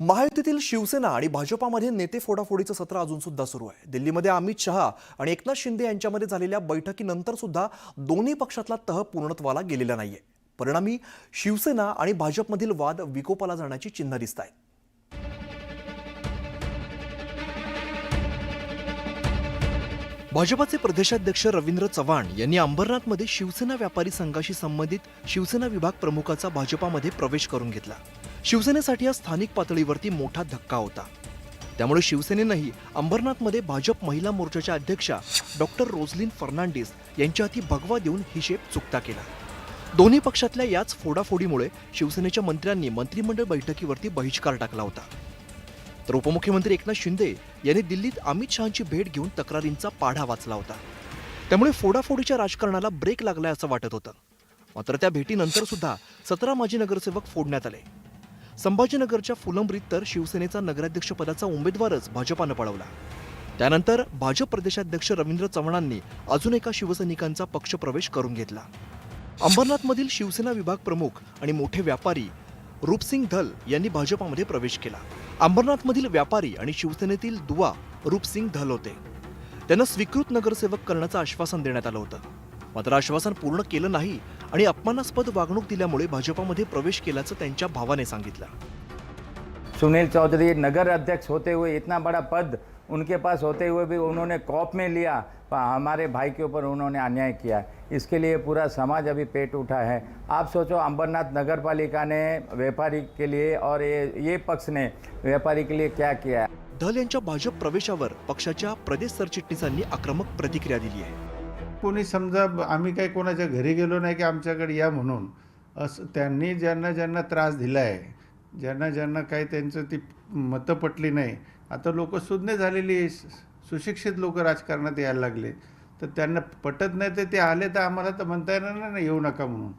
महायुतीतील शिवसेना आणि भाजपामध्ये नेते फोडाफोडीचं सत्र अजून सुद्धा सुरू आहे. दिल्लीमध्ये अमित शहा आणि एकनाथ शिंदे यांच्यामध्ये झालेल्या बैठकीनंतर सुद्धा दोन्ही पक्षातला तह पूर्णत्वाला गेलेला नाहीये. परिणामी शिवसेना आणि भाजपमधील वाद विकोपाला जाण्याची चिन्ह दिसत आहेत भाजपाचे प्रदेशाध्यक्ष रवींद्र चव्हाण यांनी अंबरनाथमध्ये शिवसेना व्यापारी संघाशी संबंधित शिवसेना विभाग प्रमुखाचा भाजपामध्ये प्रवेश करून घेतला. शिवसेनेसाठी हा स्थानिक पातळीवरती मोठा धक्का होता. त्यामुळे शिवसेनेनंही अंबरनाथमध्ये भाजप महिला मोर्चाच्या अध्यक्षा डॉक्टर रोझलिन फर्नांडिस यांच्या हाती भगवा देऊन हिशेब चुकता केला. दोन्ही पक्षातल्या याच फोडाफोडीमुळे शिवसेनेच्या मंत्र्यांनी मंत्रिमंडळ बैठकीवरती बहिष्कार टाकला होता. तर उपमुख्यमंत्री एकनाथ शिंदे यांनी दिल्लीत अमित शहांची भेट घेऊन तक्रारींचा पाढा वाचला होता. त्यामुळे फोडाफोडीच्या राजकारणाला ब्रेक लागलाय असं वाटत होतं. मात्र त्या भेटीनंतर सुद्धा सतरा माजी नगरसेवक फोडण्यात आले. संभाजीनगरच्या फुलंब्रीत तर शिवसेनेचा नगराध्यक्षपदाचा उमेदवारच भाजपानं पळवला. त्यानंतर भाजप प्रदेशाध्यक्ष रवींद्र चव्हाणांनी अजून एका शिवसैनिकांचा पक्षप्रवेश करून घेतला. अंबरनाथमधील शिवसेना विभाग प्रमुख आणि मोठे व्यापारी रूपसिंग धल यांनी भाजपामध्ये प्रवेश केला. अंबरनाथमधील व्यापारी आणि शिवसेनेतील दुवा रूपसिंग धल होते. त्यांना स्वीकृत नगरसेवक करण्याचं आश्वासन देण्यात आलं होतं. मात्र आश्वासन पूर्ण केलं नाही आणि अपमानास्पद वागणूक दिल्यामुळे भाजपामध्ये प्रवेश केल्याचं त्यांच्या भावाने सांगितलं. सुनील चौधरी नगर अध्यक्ष होते हुए इतना बड़ा पद उनके पास होते हुए भी उन्होंने कॉप में लिया। पर हमारे भाई के ऊपर उन्होंने अन्याय किया। इसके लिए पूरा समाज अभी पेट उठा है। आप सोचो अंबरनाथ नगर पालिका ने व्यापारी के लिए और ये ये पक्ष ने व्यापारी के लिए क्या किया? धल यांच्या भाजप प्रवेशावर पक्षाच्या प्रदेश सरचिटणीसांनी आक्रमक प्रतिक्रिया दिली आहे. कोणी समजा आम्ही काही कोणाच्या घरी गेलो नाही की आमच्याकडे या म्हणून असं त्यांनी ज्यांना ज्यांना त्रास दिला आहे ज्यांना ज्यांना काही त्यांचं ती मतं पटली नाही आता लोक सुज्ञ झालेली सुशिक्षित लोक राजकारणात यायला लागले. तर त्यांना पटत नाही तर ते आले तर आम्हाला तर म्हणता येणार नाही ना येऊ नका म्हणून.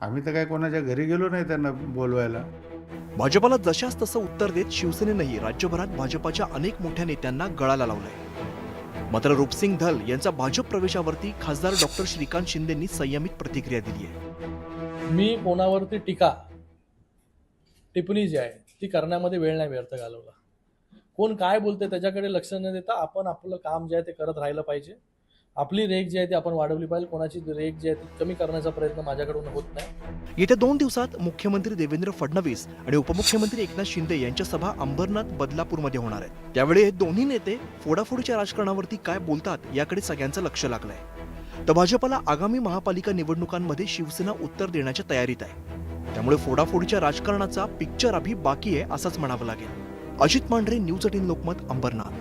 आम्ही तर काय कोणाच्या घरी गेलो नाही त्यांना बोलवायला. भाजपाला जशास तसं उत्तर देत शिवसेनेनंही राज्यभरात भाजपाच्या अनेक मोठ्या नेत्यांना गळाला लावलाय. मात्र रूपसिंग धल यांचा भाजप प्रवेशावरती खासदार डॉक्टर श्रीकांत शिंदेंनी संयमित प्रतिक्रिया दिली आहे. मी कोणावरती टीका टिप्पणी जी आहे ती करण्यामध्ये वेळ नाही व्यर्थ घालवला. कोण काय बोलते त्याच्याकडे लक्ष न देता आपण आपलं काम जे आहे ते करत राहिलं पाहिजे. आपली रेख जी आहे ती आपण वाढवली पाहिजे. कोणाची रेख जी आहे ती कमी करण्याचा प्रयत्न माझ्याकडून होत नाही. येत्या दोन दिवसात मुख्यमंत्री देवेंद्र फडणवीस आणि उपमुख्यमंत्री एकनाथ शिंदे यांच्या सभा अंबरनाथ बदलापूरमध्ये होणार आहेत. त्यावेळी हे दोन्ही नेते फोडाफोडीच्या राजकारणावरती काय बोलतात याकडे सगळ्यांचं लक्ष लागलंय. तर भाजपाला आगामी महापालिका निवडणुकांमध्ये शिवसेना उत्तर देण्याच्या तयारीत आहे. त्यामुळे फोडाफोडीच्या राजकारणाचा पिक्चर अभि बाकी आहे असंच म्हणावं लागेल. Ajit Mandhare news eighteen Lokmat Ambernath.